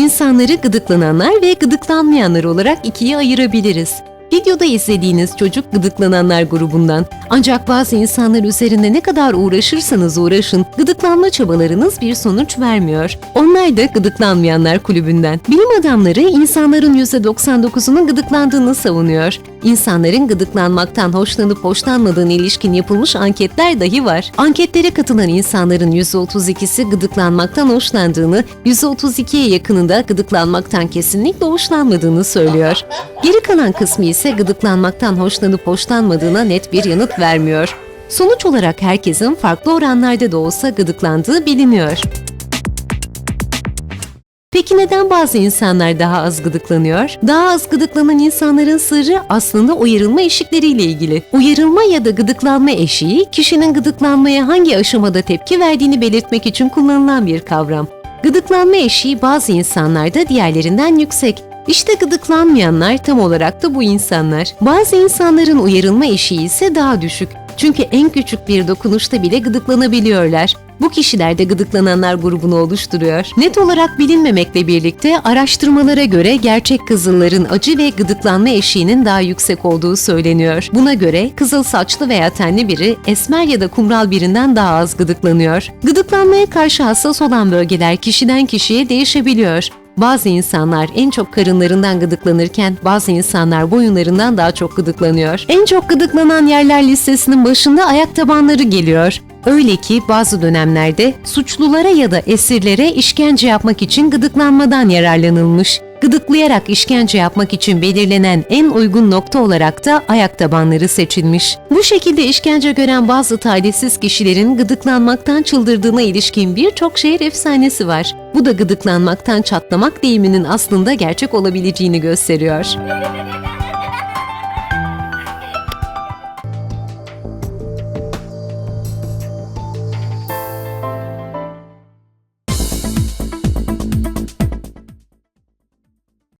İnsanları gıdıklananlar ve gıdıklanmayanlar olarak ikiye ayırabiliriz. Videoda izlediğiniz çocuk gıdıklananlar grubundan. Ancak bazı insanlar üzerinde ne kadar uğraşırsanız uğraşın, gıdıklanma çabalarınız bir sonuç vermiyor. Onlar da gıdıklanmayanlar kulübünden. Bilim adamları insanların %99'unun gıdıklandığını savunuyor. İnsanların gıdıklanmaktan hoşlanıp hoşlanmadığına ilişkin yapılmış anketler dahi var. Anketlere katılan insanların %32'si gıdıklanmaktan hoşlandığını, %32'ye yakınında gıdıklanmaktan kesinlikle hoşlanmadığını söylüyor. Geri kalan kısmı ise gıdıklanmaktan hoşlanıp hoşlanmadığına net bir yanıt vermiyor. Sonuç olarak herkesin farklı oranlarda da olsa gıdıklandığı biliniyor. Peki neden bazı insanlar daha az gıdıklanıyor? Daha az gıdıklanan insanların sırrı aslında uyarılma eşikleriyle ilgili. Uyarılma ya da gıdıklanma eşiği, kişinin gıdıklanmaya hangi aşamada tepki verdiğini belirtmek için kullanılan bir kavram. Gıdıklanma eşiği bazı insanlarda diğerlerinden yüksek. İşte gıdıklanmayanlar tam olarak da bu insanlar. Bazı insanların uyarılma eşiği ise daha düşük. Çünkü en küçük bir dokunuşta bile gıdıklanabiliyorlar. Bu kişiler de gıdıklananlar grubunu oluşturuyor. Net olarak bilinmemekle birlikte araştırmalara göre gerçek kızılların acı ve gıdıklanma eşiğinin daha yüksek olduğu söyleniyor. Buna göre kızıl saçlı veya tenli biri esmer ya da kumral birinden daha az gıdıklanıyor. Gıdıklanmaya karşı hassas olan bölgeler kişiden kişiye değişebiliyor. Bazı insanlar en çok karınlarından gıdıklanırken bazı insanlar boyunlarından daha çok gıdıklanıyor. En çok gıdıklanan yerler listesinin başında ayak tabanları geliyor. Öyle ki bazı dönemlerde suçlulara ya da esirlere işkence yapmak için gıdıklanmadan yararlanılmış. Gıdıklayarak işkence yapmak için belirlenen en uygun nokta olarak da ayak tabanları seçilmiş. Bu şekilde işkence gören bazı talihsiz kişilerin gıdıklanmaktan çıldırdığına ilişkin birçok şehir efsanesi var. Bu da gıdıklanmaktan çatlamak deyiminin aslında gerçek olabileceğini gösteriyor.